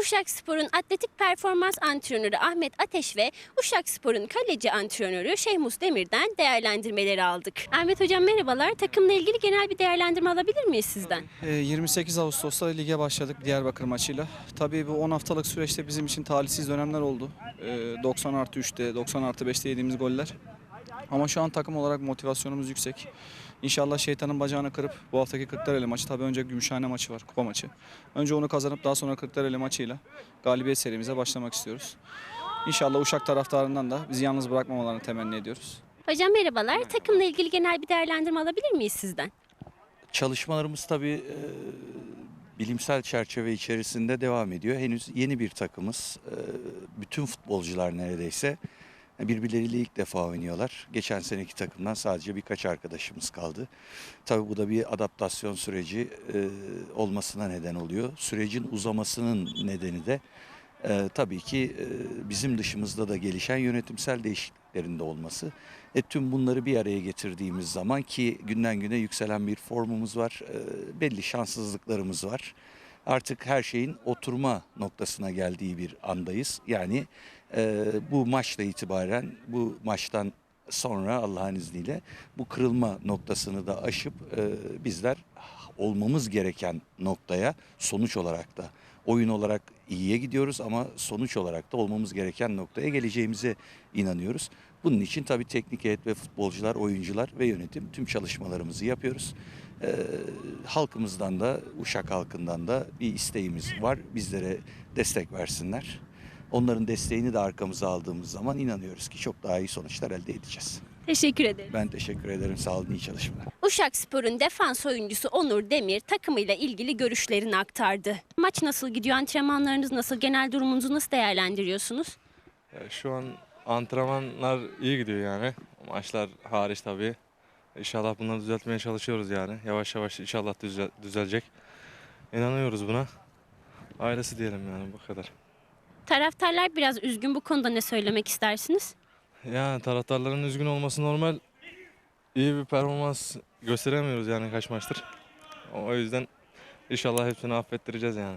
Uşak Spor'un atletik performans antrenörü Ahmet Ateş ve Uşak Spor'un kaleci antrenörü Şehmus Demir'den değerlendirmeleri aldık. Ahmet Hocam merhabalar. Takımla ilgili genel bir değerlendirme alabilir miyiz sizden? Ee, 28 Ağustos'ta lige başladık Diyarbakır maçıyla. Tabii bu 10 haftalık süreçte bizim için talihsiz dönemler oldu. Ee, 90 artı 3'te, 90 artı 5'te yediğimiz goller. Ama şu an takım olarak motivasyonumuz yüksek. İnşallah şeytanın bacağını kırıp bu haftaki Kırklareli maçı tabii önce Gümüşhane maçı var, kupa maçı. Önce onu kazanıp daha sonra Kırklareli maçıyla galibiyet serimize başlamak istiyoruz. İnşallah Uşak taraftarından da bizi yalnız bırakmamalarını temenni ediyoruz. Hocam merhabalar. Takımla ilgili genel bir değerlendirme alabilir miyiz sizden? Çalışmalarımız tabii e, bilimsel çerçeve içerisinde devam ediyor. Henüz yeni bir takımız. E, bütün futbolcular neredeyse birbirleriyle ilk defa oynuyorlar. Geçen seneki takımdan sadece birkaç arkadaşımız kaldı. Tabii bu da bir adaptasyon süreci e, olmasına neden oluyor. Sürecin uzamasının nedeni de e, tabii ki e, bizim dışımızda da gelişen yönetimsel değişikliklerin de olması. E, tüm bunları bir araya getirdiğimiz zaman ki günden güne yükselen bir formumuz var, e, belli şanssızlıklarımız var. Artık her şeyin oturma noktasına geldiği bir andayız. Yani e, bu maçla itibaren, bu maçtan sonra Allah'ın izniyle bu kırılma noktasını da aşıp e, bizler olmamız gereken noktaya sonuç olarak da oyun olarak iyiye gidiyoruz ama sonuç olarak da olmamız gereken noktaya geleceğimize inanıyoruz. Bunun için tabii teknik heyet ve futbolcular, oyuncular ve yönetim tüm çalışmalarımızı yapıyoruz. Ee, halkımızdan da, Uşak halkından da bir isteğimiz var. Bizlere destek versinler. Onların desteğini de arkamıza aldığımız zaman inanıyoruz ki çok daha iyi sonuçlar elde edeceğiz. Teşekkür ederim. Ben teşekkür ederim. Sağ olun, iyi çalışmalar. Uşak Spor'un defans oyuncusu Onur Demir takımıyla ilgili görüşlerini aktardı. Maç nasıl gidiyor? Antrenmanlarınız nasıl? Genel durumunuzu nasıl değerlendiriyorsunuz? Ya şu an antrenmanlar iyi gidiyor yani. Maçlar hariç tabii. İnşallah bunları düzeltmeye çalışıyoruz yani. Yavaş yavaş inşallah düze- düzelecek. İnanıyoruz buna. Ailesi diyelim yani bu kadar. Taraftarlar biraz üzgün bu konuda ne söylemek istersiniz? Yani taraftarların üzgün olması normal. İyi bir performans gösteremiyoruz yani kaç maçtır. O yüzden inşallah hepsini affettireceğiz yani.